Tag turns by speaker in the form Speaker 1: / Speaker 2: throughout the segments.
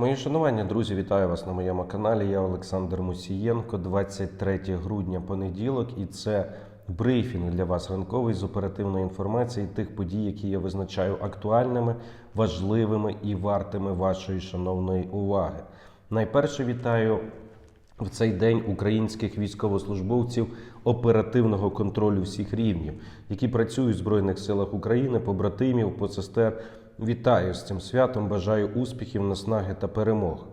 Speaker 1: Мої шанування, друзі, вітаю вас на моєму каналі. Я Олександр Мусієнко, 23 грудня понеділок, і це брифінг для вас ранковий з оперативної інформації тих подій, які я визначаю актуальними, важливими і вартими вашої шановної уваги. Найперше вітаю в цей день українських військовослужбовців оперативного контролю всіх рівнів, які працюють в Збройних силах України, побратимів, посестер. Вітаю з цим святом, бажаю успіхів, наснаги та перемог.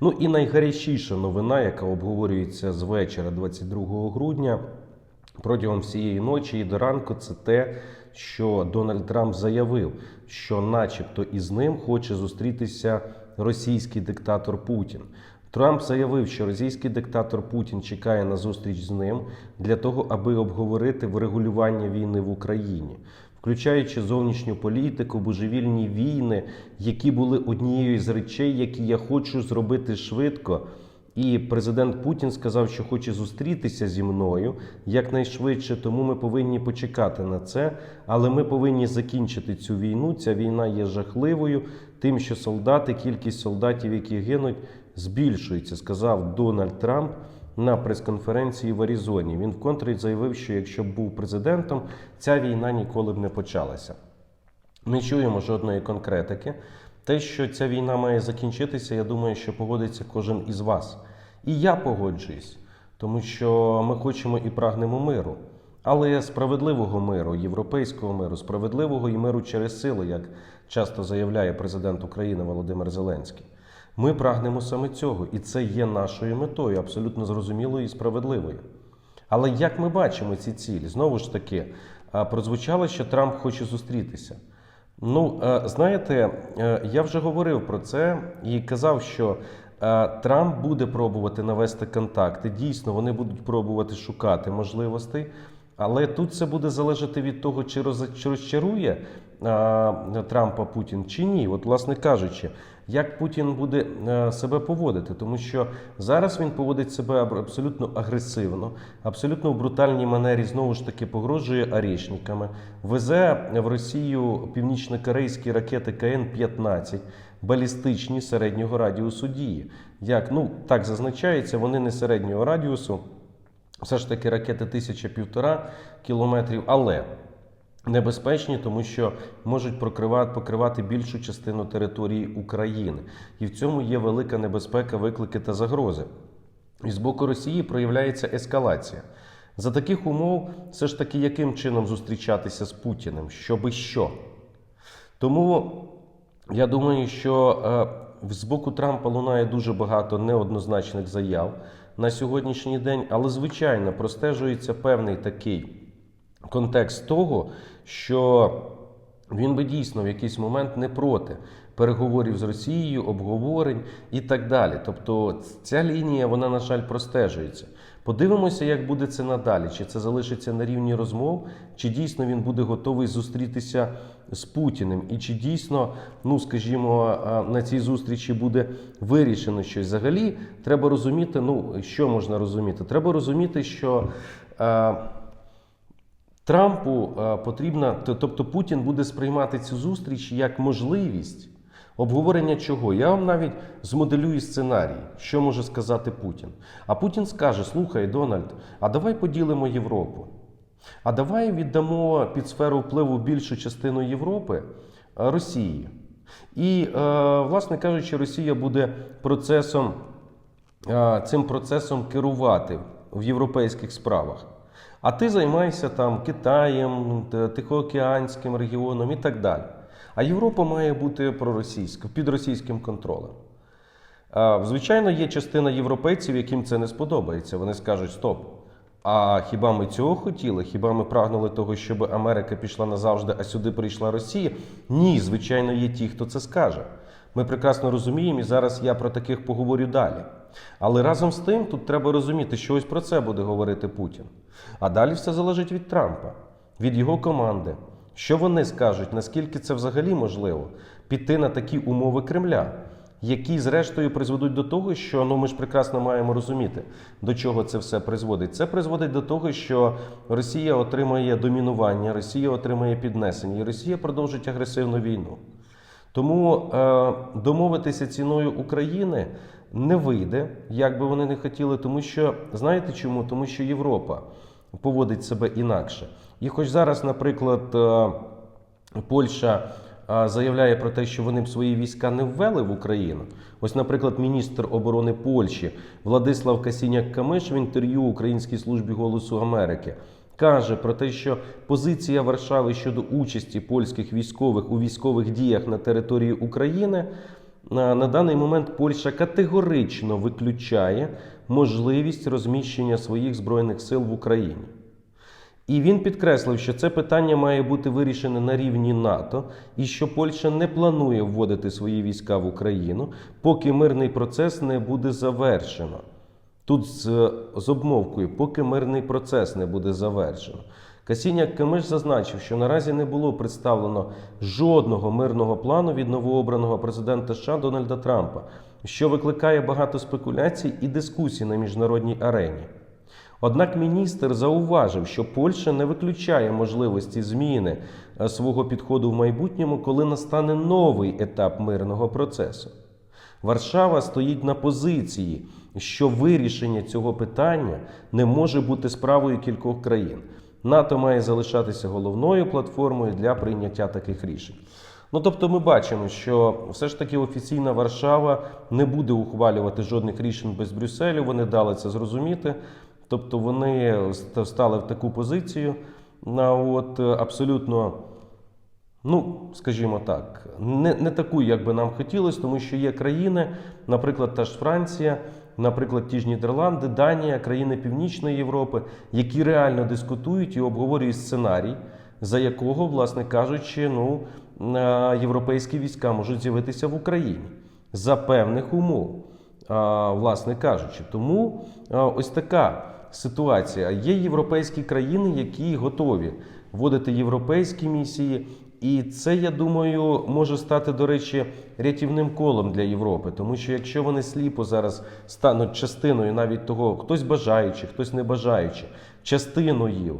Speaker 1: Ну і найгарячіша новина, яка обговорюється з вечора 22 грудня протягом всієї ночі і до ранку, це те, що Дональд Трамп заявив, що, начебто, із ним хоче зустрітися російський диктатор Путін. Трамп заявив, що російський диктатор Путін чекає на зустріч з ним для того, аби обговорити врегулювання війни в Україні, включаючи зовнішню політику, божевільні війни, які були однією з речей, які я хочу зробити швидко. І президент Путін сказав, що хоче зустрітися зі мною якнайшвидше, тому ми повинні почекати на це. Але ми повинні закінчити цю війну. Ця війна є жахливою, тим, що солдати, кількість солдатів, які гинуть, збільшується, сказав Дональд Трамп на прес-конференції в Аризоні. Він вконтре заявив, що якщо б був президентом, ця війна ніколи б не почалася. Не чуємо жодної конкретики. Те, що ця війна має закінчитися, я думаю, що погодиться кожен із вас. І я погоджуюсь, тому що ми хочемо і прагнемо миру, але справедливого миру, європейського миру, справедливого і миру через силу, як часто заявляє президент України Володимир Зеленський. Ми прагнемо саме цього, і це є нашою метою, абсолютно зрозумілою і справедливою. Але як ми бачимо ці цілі? Знову ж таки, прозвучало, що Трамп хоче зустрітися. Ну, е, знаєте, е, я вже говорив про це і казав, що е, Трамп буде пробувати навести контакти. Дійсно, вони будуть пробувати шукати можливостей, але тут це буде залежати від того, чи розчарує Трампа Путін чи ні. От, власне кажучи, як Путін буде е, себе поводити, тому що зараз він поводить себе абсолютно агресивно, абсолютно в брутальній манері знову ж таки погрожує арішниками, везе в Росію північно-корейські ракети КН-15, балістичні середнього радіусу дії. Як ну так зазначається, вони не середнього радіусу, все ж таки ракети тисяча півтора кілометрів, але небезпечні, тому що можуть прокривати, покривати більшу частину території України. І в цьому є велика небезпека, виклики та загрози. І з боку Росії проявляється ескалація. За таких умов, все ж таки, яким чином зустрічатися з Путіним? Щоби що? Тому я думаю, що е, з боку Трампа лунає дуже багато неоднозначних заяв на сьогоднішній день, але звичайно простежується певний такий контекст того, що він би дійсно в якийсь момент не проти переговорів з Росією, обговорень і так далі. Тобто ця лінія, вона, на жаль, простежується. Подивимося, як буде це надалі. Чи це залишиться на рівні розмов, чи дійсно він буде готовий зустрітися з Путіним, і чи дійсно, ну скажімо, на цій зустрічі буде вирішено щось. Взагалі, треба розуміти, ну що можна розуміти? Треба розуміти, що. е, Трампу е, потрібна, тобто Путін буде сприймати цю зустріч як можливість обговорення чого. Я вам навіть змоделюю сценарій, що може сказати Путін. А Путін скаже: слухай, Дональд, а давай поділимо Європу. А давай віддамо під сферу впливу більшу частину Європи е, Росії. І, е, власне кажучи, Росія буде процесом, цим процесом керувати в європейських справах. А ти займайся там Китаєм, Тихоокеанським регіоном і так далі. А Європа має бути проросійська, під російським контролем. Звичайно, є частина європейців, яким це не сподобається. Вони скажуть: стоп. А хіба ми цього хотіли? Хіба ми прагнули того, щоб Америка пішла назавжди, а сюди прийшла Росія? Ні, звичайно, є ті, хто це скаже. Ми прекрасно розуміємо, і зараз я про таких поговорю далі. Але разом з тим тут треба розуміти, що ось про це буде говорити Путін. А далі все залежить від Трампа, від його команди. Що вони скажуть, наскільки це взагалі можливо піти на такі умови Кремля, які зрештою призведуть до того, що ну ми ж прекрасно маємо розуміти, до чого це все призводить. Це призводить до того, що Росія отримає домінування, Росія отримає піднесення, і Росія продовжить агресивну війну. Тому е, домовитися ціною України не вийде, як би вони не хотіли, тому що знаєте чому? Тому що Європа поводить себе інакше. І хоч зараз, наприклад, е, Польща а, заявляє про те, що вони б свої війська не ввели в Україну. Ось, наприклад, міністр оборони Польщі Владислав Касіняк Камиш в інтерв'ю Українській службі голосу Америки каже про те, що позиція Варшави щодо участі польських військових у військових діях на території України на, на даний момент Польща категорично виключає можливість розміщення своїх збройних сил в Україні. І він підкреслив, що це питання має бути вирішене на рівні НАТО, і що Польща не планує вводити свої війська в Україну, поки мирний процес не буде завершено. Тут з, з обмовкою, поки мирний процес не буде завершено. Касіняк Камиш зазначив, що наразі не було представлено жодного мирного плану від новообраного президента США Дональда Трампа, що викликає багато спекуляцій і дискусій на міжнародній арені. Однак міністр зауважив, що Польща не виключає можливості зміни е, свого підходу в майбутньому, коли настане новий етап мирного процесу. Варшава стоїть на позиції, що вирішення цього питання не може бути справою кількох країн. НАТО має залишатися головною платформою для прийняття таких рішень. Ну тобто, ми бачимо, що все ж таки офіційна Варшава не буде ухвалювати жодних рішень без Брюсселю. Вони дали це зрозуміти. Тобто вони стали в таку позицію, на от е, абсолютно, ну скажімо так, не, не таку, як би нам хотілося, тому що є країни, наприклад, та ж Франція, наприклад, ті ж Нідерланди, Данія, країни Північної Європи, які реально дискутують і обговорюють сценарій, за якого, власне кажучи, ну е, європейські війська можуть з'явитися в Україні за певних умов а, власне кажучи. Тому ось така ситуація. Є європейські країни, які готові вводити європейські місії. І це, я думаю, може стати, до речі, рятівним колом для Європи, тому що якщо вони сліпо зараз стануть частиною навіть того, хтось бажаючи, хтось не бажаючи, частиною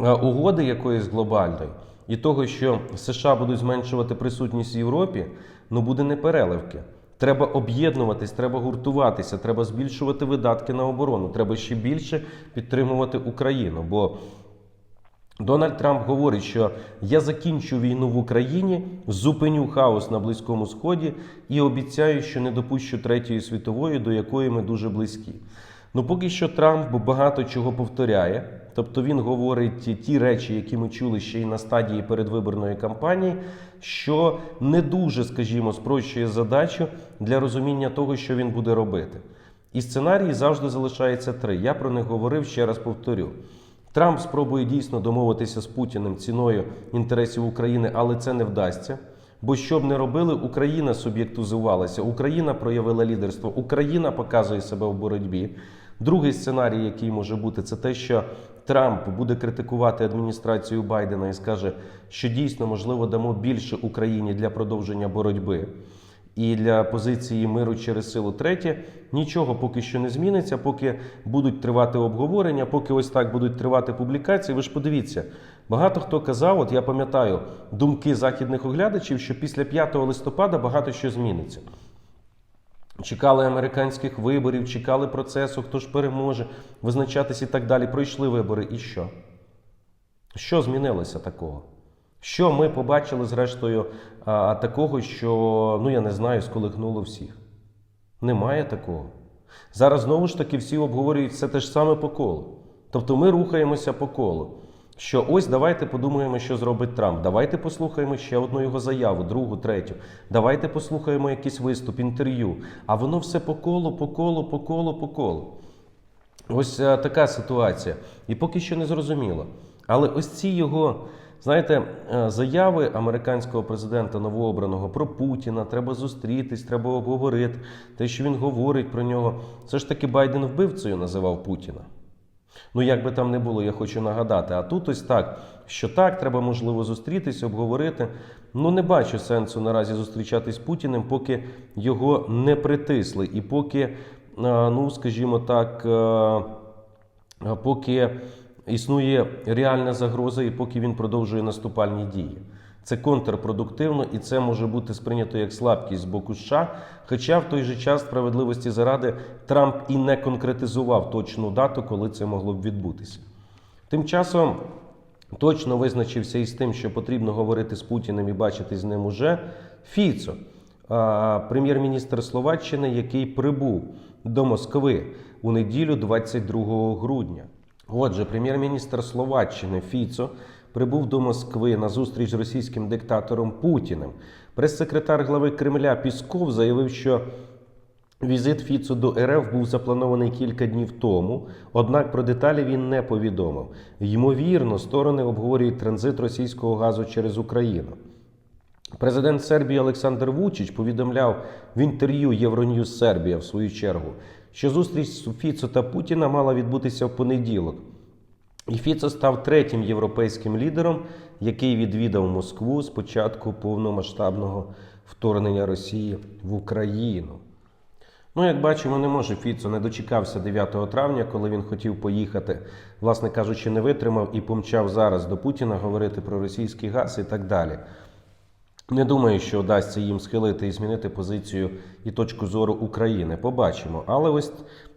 Speaker 1: е, угоди якоїсь глобальної і того, що США будуть зменшувати присутність в Європі, ну буде непереливки. Треба об'єднуватись, треба гуртуватися, треба збільшувати видатки на оборону, треба ще більше підтримувати Україну. Бо Дональд Трамп говорить, що я закінчу війну в Україні, зупиню хаос на Близькому Сході і обіцяю, що не допущу третьої світової, до якої ми дуже близькі. Ну поки що Трамп багато чого повторяє. Тобто він говорить ті- речі, які ми чули ще й на стадії передвиборної кампанії, що не дуже, скажімо, спрощує задачу для розуміння того, що він буде робити. І сценарії завжди залишається три. Я про них говорив, ще раз повторю. Трамп спробує дійсно домовитися з Путіним ціною інтересів України, але це не вдасться. Бо що б не робили, Україна суб'єктузувалася, Україна проявила лідерство, Україна показує себе в боротьбі. Другий сценарій, який може бути, це те, що Трамп буде критикувати адміністрацію Байдена і скаже, що дійсно можливо дамо більше Україні для продовження боротьби і для позиції миру через силу. Третє, нічого поки що не зміниться, поки будуть тривати обговорення, поки ось так будуть тривати публікації. Ви ж подивіться, багато хто казав, от я пам'ятаю думки західних оглядачів, що після 5 листопада багато що зміниться. Чекали американських виборів, чекали процесу, хто ж переможе, визначатись і так далі. Пройшли вибори. І що? Що змінилося такого? Що ми побачили, зрештою, а, такого, що, ну я не знаю, сколихнуло всіх? Немає такого. Зараз знову ж таки всі обговорюють все те ж саме по колу. Тобто ми рухаємося по колу. Що ось давайте подумаємо, що зробить Трамп. Давайте послухаємо ще одну його заяву, другу, третю. Давайте послухаємо якийсь виступ, інтерв'ю. А воно все по колу, по колу, по колу, по колу. Ось е, така ситуація. І поки що не зрозуміло. Але ось ці його, знаєте, е, заяви американського президента новообраного про Путіна, треба зустрітись, треба обговорити. Те, що він говорить про нього, це ж таки Байден вбивцею називав Путіна. Ну, як би там не було, я хочу нагадати. А тут ось так, що так, треба можливо зустрітись, обговорити. Ну, не бачу сенсу наразі зустрічатись з Путіним, поки його не притисли, і поки, е, ну скажімо так, е, поки існує реальна загроза, і поки він продовжує наступальні дії. Це контрпродуктивно і це може бути сприйнято як слабкість з боку США. Хоча в той же час справедливості заради Трамп і не конкретизував точну дату, коли це могло б відбутися. Тим часом точно визначився із тим, що потрібно говорити з Путіним і бачити з ним уже Фіцо, прем'єр-міністр Словаччини, який прибув до Москви у неділю 22 грудня. Отже, прем'єр-міністр Словаччини Фіцо прибув до Москви на зустріч з російським диктатором Путіним. Прес-секретар глави Кремля Пісков заявив, що Візит Фіцу до РФ був запланований кілька днів тому, однак про деталі він не повідомив. Ймовірно, сторони обговорюють транзит російського газу через Україну. Президент Сербії Олександр Вучич повідомляв в інтерв'ю Євроньюз Сербія в свою чергу, що зустріч Фіцо та Путіна мала відбутися в понеділок. І Фіцо став третім європейським лідером, який відвідав Москву з початку повномасштабного вторгнення Росії в Україну. Ну, як бачимо, не може Фіцо не дочекався 9 травня, коли він хотів поїхати, власне кажучи, не витримав і помчав зараз до Путіна говорити про російський газ і так далі. Не думаю, що вдасться їм схилити і змінити позицію і точку зору України. Побачимо. Але ось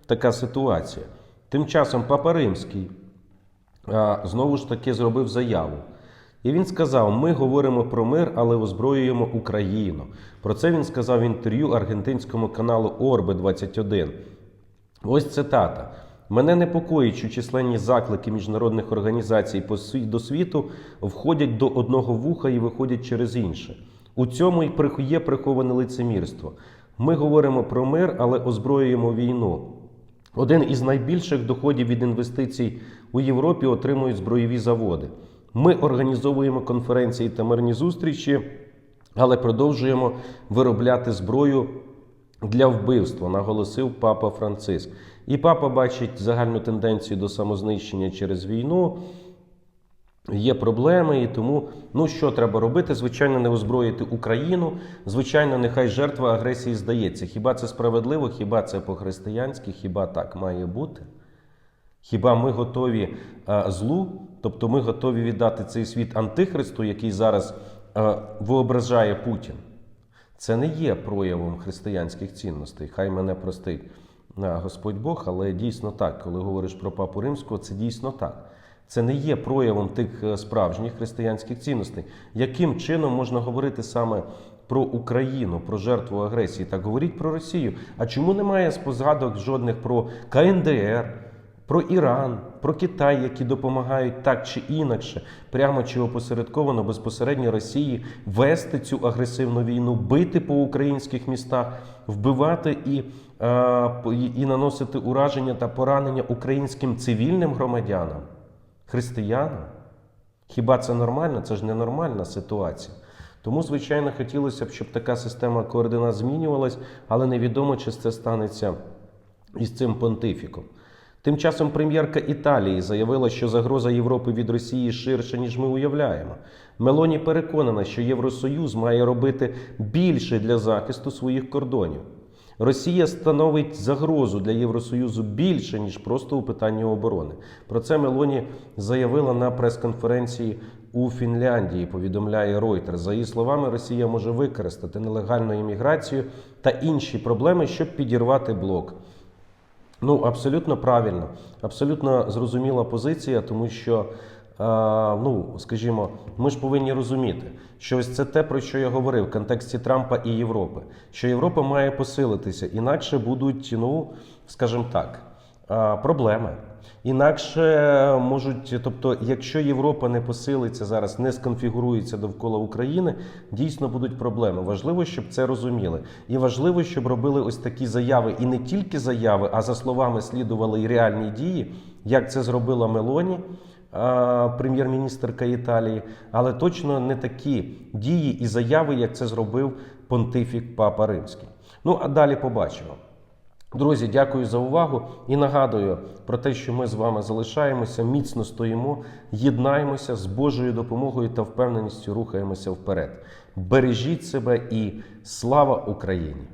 Speaker 1: така ситуація. Тим часом Папа Римський а, знову ж таки зробив заяву. І він сказав: ми говоримо про мир, але озброюємо Україну. Про це він сказав в інтерв'ю аргентинському каналу Орбе 21. Ось цитата. Мене непокоїть, що численні заклики міжнародних організацій по до світу входять до одного вуха і виходять через інше. У цьому й є приховане лицемірство. Ми говоримо про мир, але озброюємо війну. Один із найбільших доходів від інвестицій у Європі отримують збройові заводи. Ми організовуємо конференції та мирні зустрічі, але продовжуємо виробляти зброю для вбивства, наголосив папа Франциск. І папа бачить загальну тенденцію до самознищення через війну. Є проблеми, і тому ну що треба робити? Звичайно, не озброїти Україну. Звичайно, нехай жертва агресії здається. Хіба це справедливо? Хіба це по-християнськи? Хіба так має бути? Хіба ми готові а, злу? Тобто ми готові віддати цей світ антихристу, який зараз а, воображає Путін? Це не є проявом християнських цінностей. Хай мене простить Господь Бог, але дійсно так, коли говориш про папу римського, це дійсно так. Це не є проявом тих е, справжніх християнських цінностей. Яким чином можна говорити саме про Україну, про жертву агресії? Так говоріть про Росію. А чому немає спозгадок жодних про КНДР, про Іран, про Китай, які допомагають так чи інакше, прямо чи опосередковано безпосередньо Росії вести цю агресивну війну, бити по українських містах, вбивати і, е, і, і наносити ураження та поранення українським цивільним громадянам, християнам? Хіба це нормально? Це ж ненормальна ситуація. Тому, звичайно, хотілося б, щоб така система координат змінювалась, але невідомо, чи це станеться із цим понтифіком. Тим часом прем'єрка Італії заявила, що загроза Європи від Росії ширша, ніж ми уявляємо. Мелоні переконана, що Євросоюз має робити більше для захисту своїх кордонів. Росія становить загрозу для Євросоюзу більше, ніж просто у питанні оборони. Про це Мелоні заявила на прес-конференції у Фінляндії. Повідомляє Reuters. За її словами, Росія може використати нелегальну імміграцію та інші проблеми, щоб підірвати блок. Ну, абсолютно правильно, абсолютно зрозуміла позиція, тому що, е, ну, скажімо, ми ж повинні розуміти, що ось це те, про що я говорив в контексті Трампа і Європи, що Європа має посилитися, інакше будуть, ну, скажімо так, е, проблеми. Інакше можуть, тобто, якщо Європа не посилиться зараз, не сконфігурується довкола України, дійсно будуть проблеми. Важливо, щоб це розуміли, і важливо, щоб робили ось такі заяви, і не тільки заяви, а за словами слідували і реальні дії, як це зробила Мелоні. Прем'єр-міністрка Італії, але точно не такі дії і заяви, як це зробив понтифік Папа Римський. Ну а далі побачимо. Друзі, дякую за увагу і нагадую про те, що ми з вами залишаємося, міцно стоїмо, єднаємося з Божою допомогою та впевненістю рухаємося вперед. Бережіть себе і слава Україні!